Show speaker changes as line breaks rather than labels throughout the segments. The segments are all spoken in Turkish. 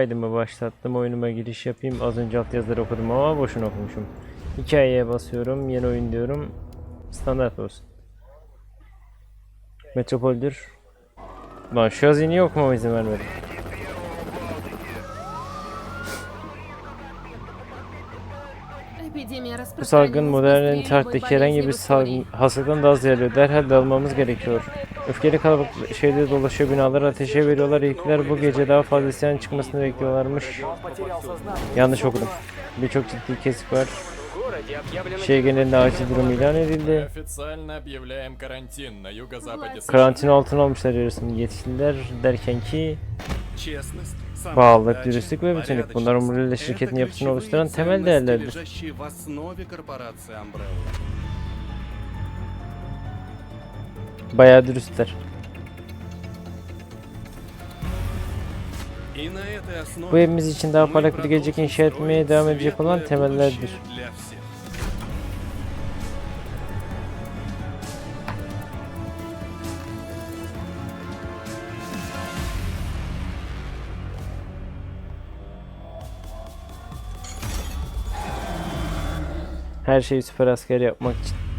Kaydımı başlattım. Oyunuma giriş yapayım. Az önce alt yazıları okudum ama boşuna okumuşum. Hikayeye basıyorum. Yeni oyun diyorum. Standart olsun. Metropoldür. Lan şu niye okumama izin vermedi? Bu salgın modern tarihteki herhangi bir salgın, hastalıktan daha ziyade derhal dalmamız gerekiyor. Öfkeli kalabalık şehirde dolaşıyor binaları ateşe veriyorlar. İlkler bu gece daha fazla isyan çıkmasını bekliyorlarmış. Yanlış okudum. Birçok ciddi kesik var. Şehir genelinde acil durum ilan edildi. Karantina altına almışlar yarısını yetkililer derken ki
Pahalılık,
dürüstlük ve bütünlük bunlar Umbrella
şirketinin
yapısını oluşturan temel değerlerdir. Bayağı dürüstler. Bu evimiz için daha parlak bir gelecek inşa etmeye devam edecek olan temellerdir. Her şeyi süper asker yapmak için.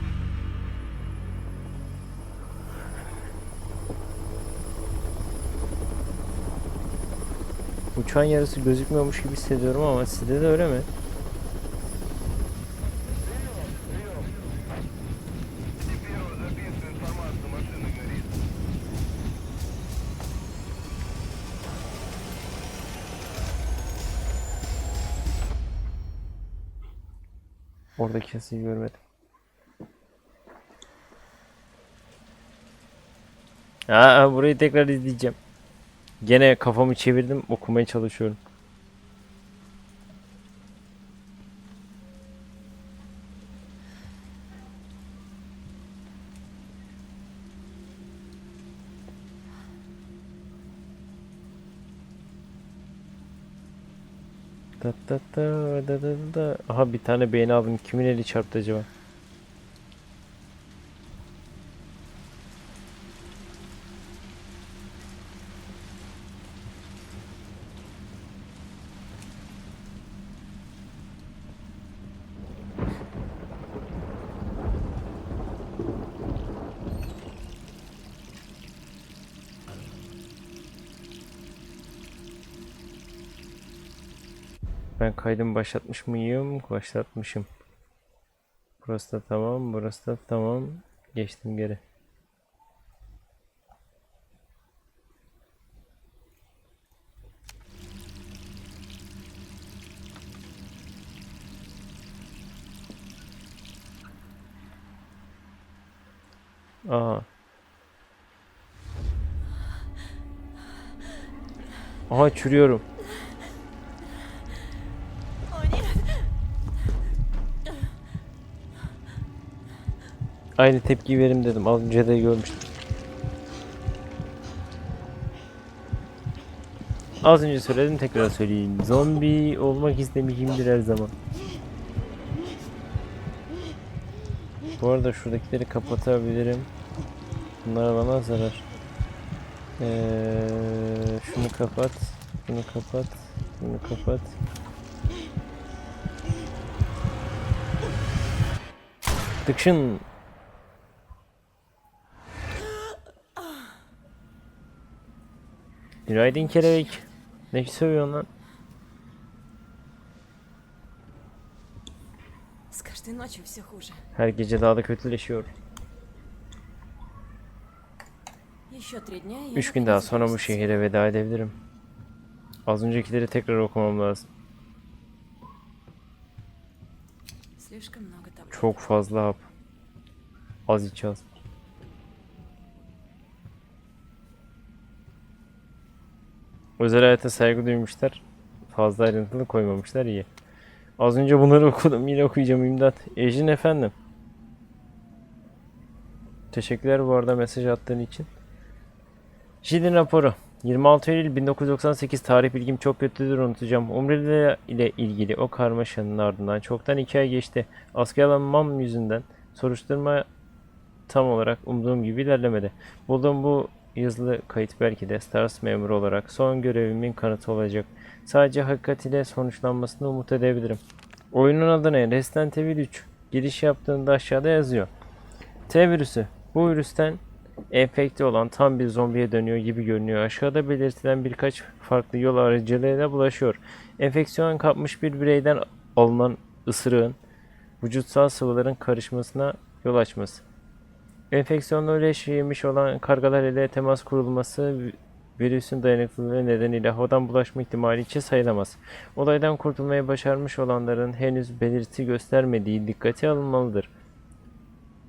Uçağın yarısı gözükmüyormuş gibi hissediyorum ama sizde de öyle mi? Oradaki yazıyı görmedim. Aa, burayı tekrar izleyeceğim. Gene kafamı çevirdim, okumaya çalışıyorum. Da da da da da da. Aha bir tane beğeni aldım. Kimin eli çarptı acaba? Ben kaydımı başlatmış mıyım? Başlatmışım. Burası da tamam, burası da tamam. Geçtim geri. Aha. Aha çürüyorum. Aynı tepkiyi verim dedim. Az önce de görmüştüm. Az önce söyledim tekrar söyleyeyim. Zombi olmak istemişimdir her zaman. Bu arada şuradakileri kapatabilirim. Bunlar bana zarar. Ee, şunu kapat. Şunu kapat. Şunu kapat. Tıkşın. Günaydın kelebek. Ne seviyorsun lan? Her gece daha da kötüleşiyor. Üç gün daha sonra bu şehire veda edebilirim. Az öncekileri tekrar okumam lazım. Çok fazla hap. Az iç. Özel hayata saygı duymuşlar. Fazla ayrıntılı koymamışlar iyi. Az önce bunları okudum yine okuyacağım imdat. Ejin efendim. Teşekkürler bu arada mesaj attığın için. Jidin raporu. 26 Eylül 1998 tarih bilgim çok kötüdür unutacağım. Umbrella ile ilgili o karmaşanın ardından çoktan iki ay geçti. Askerlanmam yüzünden soruşturma tam olarak umduğum gibi ilerlemedi. Bulduğum bu yazılı kayıt belki de Stars memuru olarak son görevimin kanıtı olacak. Sadece hakikat ile sonuçlanmasını umut edebilirim. Oyunun adı ne? Resident Evil 3. Giriş yaptığında aşağıda yazıyor. T virüsü. Bu virüsten enfekte olan tam bir zombiye dönüyor gibi görünüyor. Aşağıda belirtilen birkaç farklı yol aracılığıyla bulaşıyor. Enfeksiyon kapmış bir bireyden alınan ısırığın vücutsal sıvıların karışmasına yol açması. Enfeksiyonla leş yemiş olan kargalar ile temas kurulması vi- virüsün dayanıklılığı nedeniyle havadan bulaşma ihtimali için sayılamaz. Olaydan kurtulmayı başarmış olanların henüz belirti göstermediği dikkate alınmalıdır.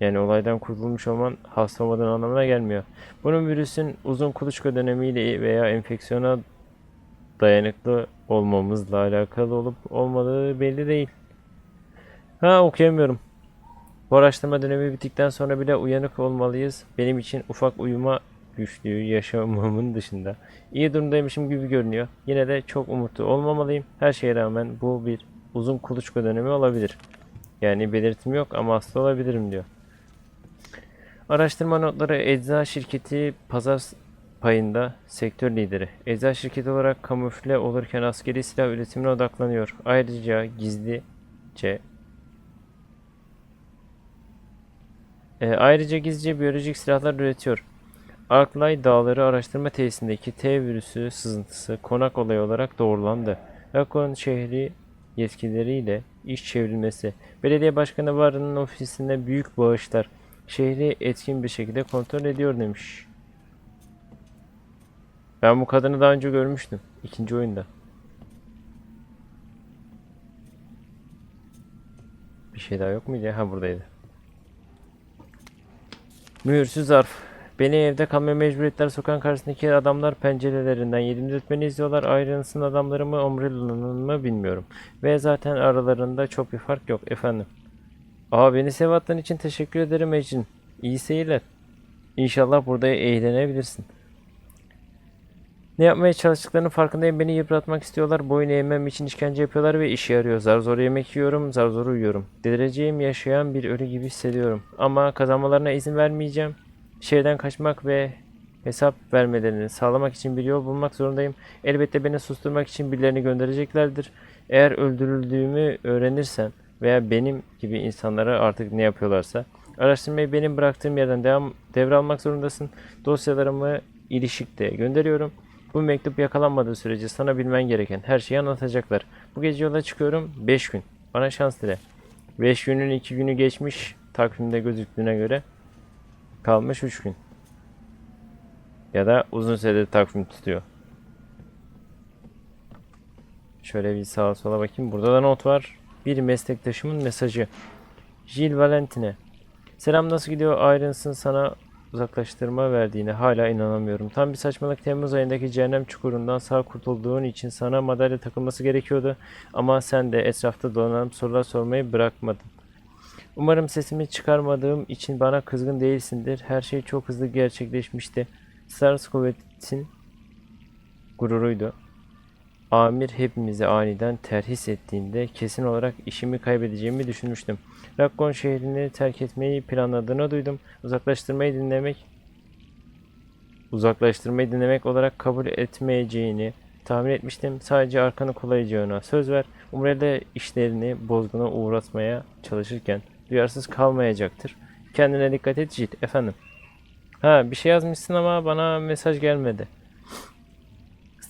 Yani olaydan kurtulmuş olman hasta olmadığın anlamına gelmiyor. Bunun virüsün uzun kuluçka dönemiyle veya enfeksiyona dayanıklı olmamızla alakalı olup olmadığı belli değil. Ha okuyamıyorum. Bu araştırma dönemi bittikten sonra bile uyanık olmalıyız. Benim için ufak uyuma güçlüğü yaşamamın dışında. İyi durumdaymışım gibi görünüyor. Yine de çok umutlu olmamalıyım. Her şeye rağmen bu bir uzun kuluçka dönemi olabilir. Yani belirtim yok ama hasta olabilirim diyor. Araştırma notları ecza şirketi pazar payında sektör lideri. Ecza şirketi olarak kamufle olurken askeri silah üretimine odaklanıyor. Ayrıca gizlice E, ayrıca gizlice biyolojik silahlar üretiyor. Arklay Dağları Araştırma Tesisindeki T virüsü sızıntısı konak olayı olarak doğrulandı. Rakon şehri yetkilileriyle iş çevrilmesi. Belediye Başkanı Varın'ın ofisinde büyük bağışlar. Şehri etkin bir şekilde kontrol ediyor demiş. Ben bu kadını daha önce görmüştüm. ikinci oyunda. Bir şey daha yok muydu ya? Ha buradaydı. Mühürsüz zarf. Beni evde kalmaya mecbur ettiler. Sokağın karşısındaki adamlar pencerelerinden yediğimi beni izliyorlar. Ayrılsın adamları mı Umbrella'nın mı bilmiyorum. Ve zaten aralarında çok bir fark yok efendim. Aa beni sev attığın için teşekkür ederim Ecin. İyi seyirler. İnşallah burada eğlenebilirsin. Ne yapmaya çalıştıklarının farkındayım. Beni yıpratmak istiyorlar. Boyun eğmem için işkence yapıyorlar ve işe yarıyor. Zar zor yemek yiyorum, zar zor uyuyorum. Delireceğim yaşayan bir ölü gibi hissediyorum. Ama kazanmalarına izin vermeyeceğim. Şehirden kaçmak ve hesap vermelerini sağlamak için bir yol bulmak zorundayım. Elbette beni susturmak için birilerini göndereceklerdir. Eğer öldürüldüğümü öğrenirsen veya benim gibi insanlara artık ne yapıyorlarsa araştırmayı benim bıraktığım yerden devam devralmak zorundasın. Dosyalarımı ilişikte gönderiyorum. Bu mektup yakalanmadığı sürece sana bilmen gereken her şeyi anlatacaklar. Bu gece yola çıkıyorum. 5 gün. Bana şans dile. 5 günün 2 günü geçmiş. Takvimde gözüktüğüne göre. Kalmış 3 gün. Ya da uzun süredir takvim tutuyor. Şöyle bir sağa sola bakayım. Burada da not var. Bir meslektaşımın mesajı. Jill Valentine. Selam nasıl gidiyor? Irons'ın sana uzaklaştırma verdiğine hala inanamıyorum. Tam bir saçmalık Temmuz ayındaki cehennem çukurundan sağ kurtulduğun için sana madalya takılması gerekiyordu. Ama sen de etrafta dolanıp sorular sormayı bırakmadın. Umarım sesimi çıkarmadığım için bana kızgın değilsindir. Her şey çok hızlı gerçekleşmişti. Stars kuvvetin gururuydu. Amir hepimizi aniden terhis ettiğinde kesin olarak işimi kaybedeceğimi düşünmüştüm. Rakkon şehrini terk etmeyi planladığını duydum. Uzaklaştırmayı dinlemek uzaklaştırmayı dinlemek olarak kabul etmeyeceğini tahmin etmiştim. Sadece arkanı kollayacağına söz ver. Umrella işlerini bozguna uğratmaya çalışırken duyarsız kalmayacaktır. Kendine dikkat et Jill. Efendim. Ha bir şey yazmışsın ama bana mesaj gelmedi.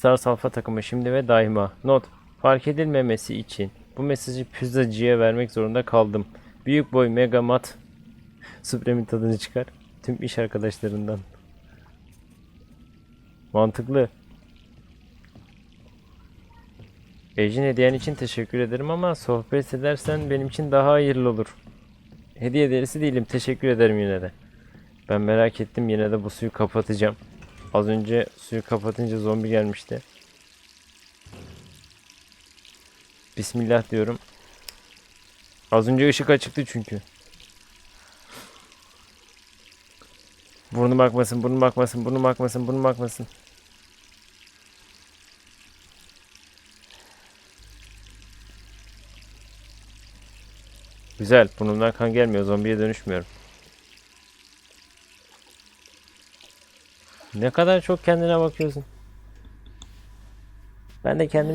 Stars Alpha takımı şimdi ve daima. Not. Fark edilmemesi için bu mesajı pizzacıya vermek zorunda kaldım. Büyük boy mega mat. Supreme'in tadını çıkar. Tüm iş arkadaşlarından. Mantıklı. Ejin hediyen için teşekkür ederim ama sohbet edersen benim için daha hayırlı olur. Hediye delisi değilim. Teşekkür ederim yine de. Ben merak ettim yine de bu suyu kapatacağım. Az önce suyu kapatınca zombi gelmişti. Bismillah diyorum. Az önce ışık açıktı çünkü. Burnu bakmasın, burnu bakmasın, burnu bakmasın, burnu bakmasın. Güzel, burnumdan kan gelmiyor, zombiye dönüşmüyorum. Ne kadar çok kendine bakıyorsun. Ben de kendimi